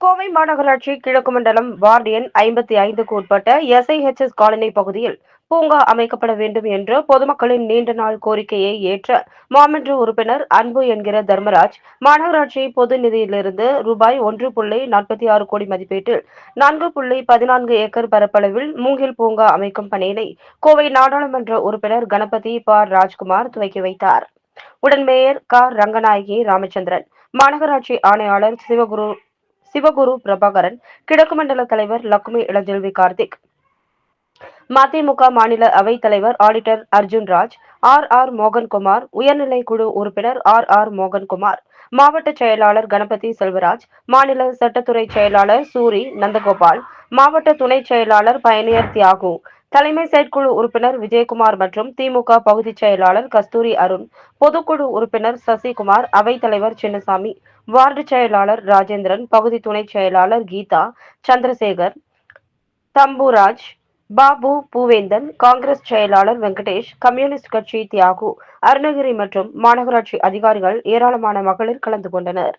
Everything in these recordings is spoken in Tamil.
கோவை மாநகராட்சி கிழக்கு மண்டலம் வார்டு எண் ஐம்பத்தி ஐந்துக்கு உட்பட்ட எஸ்ஐஹெச்எஸ் காலனி பகுதியில் பூங்கா அமைக்கப்பட வேண்டும் என்ற பொதுமக்களின் நீண்ட நாள் கோரிக்கையை ஏற்ற மாமன்ற உறுப்பினர் அன்பு என்கிற தர்மராஜ் மாநகராட்சி பொது நிதியிலிருந்து ரூபாய் ஒன்று புள்ளி நாற்பத்தி ஆறு கோடி மதிப்பீட்டில் நான்கு புள்ளி பதினான்கு ஏக்கர் பரப்பளவில் மூங்கில் பூங்கா அமைக்கும் பணியினை கோவை நாடாளுமன்ற உறுப்பினர் கணபதி ப ராஜ்குமார் துவக்கி வைத்தார். உடன் மேயர் க. ரங்கநாயகி ராமச்சந்திரன் மாநகராட்சி ஆணையாளர் சிவகுரு சிவகுரு பிரபாகரன் கிழக்கு மண்டல தலைவர் லக்ஷ்மி இளஞ்செல்வி கார்த்திக் மதிமுக மாநில அவைத் தலைவர் auditor Arjun Raj R R Mohankumar உயர்நிலை குழு உறுப்பினர் ஆர் ஆர் மோகன்குமார் மாவட்ட செயலாளர் கணபதி செல்வராஜ் மாநில சட்டத்துறை செயலாளர் சூரி நந்தகோபால் மாவட்ட துணை செயலாளர் பயணியர் தியாகு தலைமை செயற்குழு உறுப்பினர் விஜயகுமார் மற்றும் திமுக பகுதிச் செயலாளர் கஸ்தூரி அருண் பொதுக்குழு உறுப்பினர் சசிகுமார் அவைத் தலைவர் சின்னசாமி வார்டு செயலாளர் ராஜேந்திரன் பகுதி துணை செயலாளர் கீதா சந்திரசேகர் தம்புராஜ் பாபு பூவேந்தன் காங்கிரஸ் செயலாளர் வெங்கடேஷ் கம்யூனிஸ்ட் கட்சி தியாகு அருணகிரி மற்றும் மாநகராட்சி அதிகாரிகள் ஏராளமான மகளிர் கலந்து கொண்டனர்.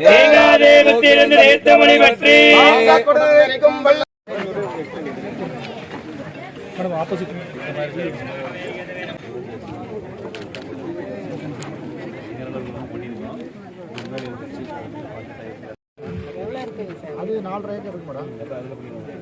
தேங்காதேவத்திலிருந்து நேர்த்தமணி பற்றி அது நாலரை ஏக்கர் இருக்கு மேடம்